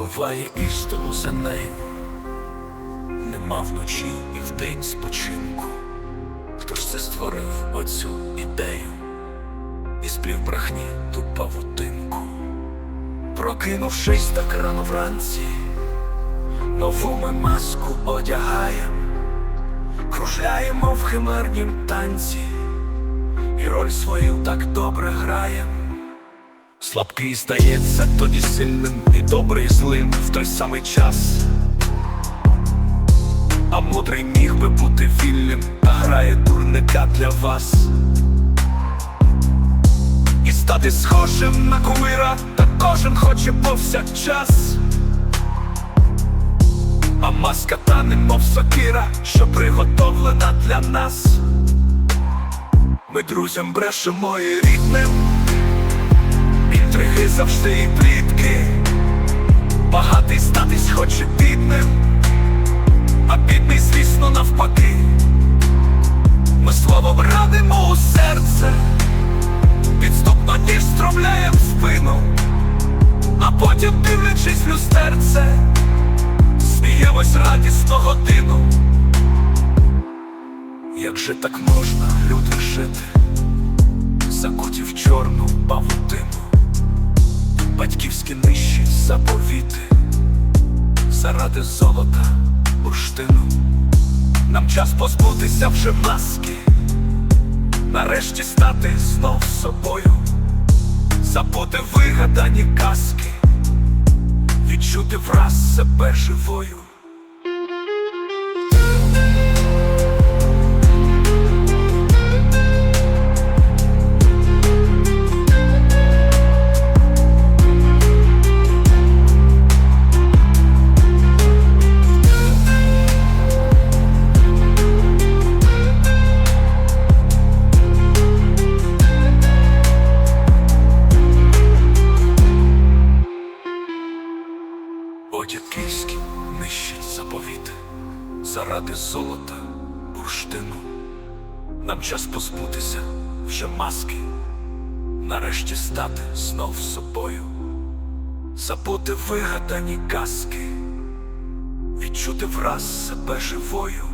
відчуває істину за нею. Нема вночі і вдень спочинку. Хто ж це створив оцю ідею? І сплів брехні ту павутинку. Прокинувшись так рано вранці, нову ми маску одягаєм, кружляємо в химернім танці, і роль свою так добре граєм. Слабкий стається тоді сильним і добрий злим в той самий час. А мудрий міг би бути вільним, та грає дурника для вас. І стати схожим на кумира, та кожен хоче повсякчас. А маска та немов сокира, що приготовлена для нас. Ми друзям брешемо і рідним. Інтриги завжди і плітки. Багатий статись хоче бідним, а бідний, звісно, навпаки. Ми словом радимо у серце, підступно ніж стромляєм в спину, а потім, дивлячись в люстерце, сміємось радісно годину. Як же так можна, люди, жити, закуті в чорну павутину? Батьківські нижчі заповіти, заради золота, бурштину. Нам час позбутися вже маски, нарешті стати знов собою, забути вигадані казки, відчути враз себе живою. Одяг київський нищить заповіти, заради золота, бурштину. Нам час позбутися вже маски, нарешті стати знов собою, забути вигадані казки, відчути враз себе живою.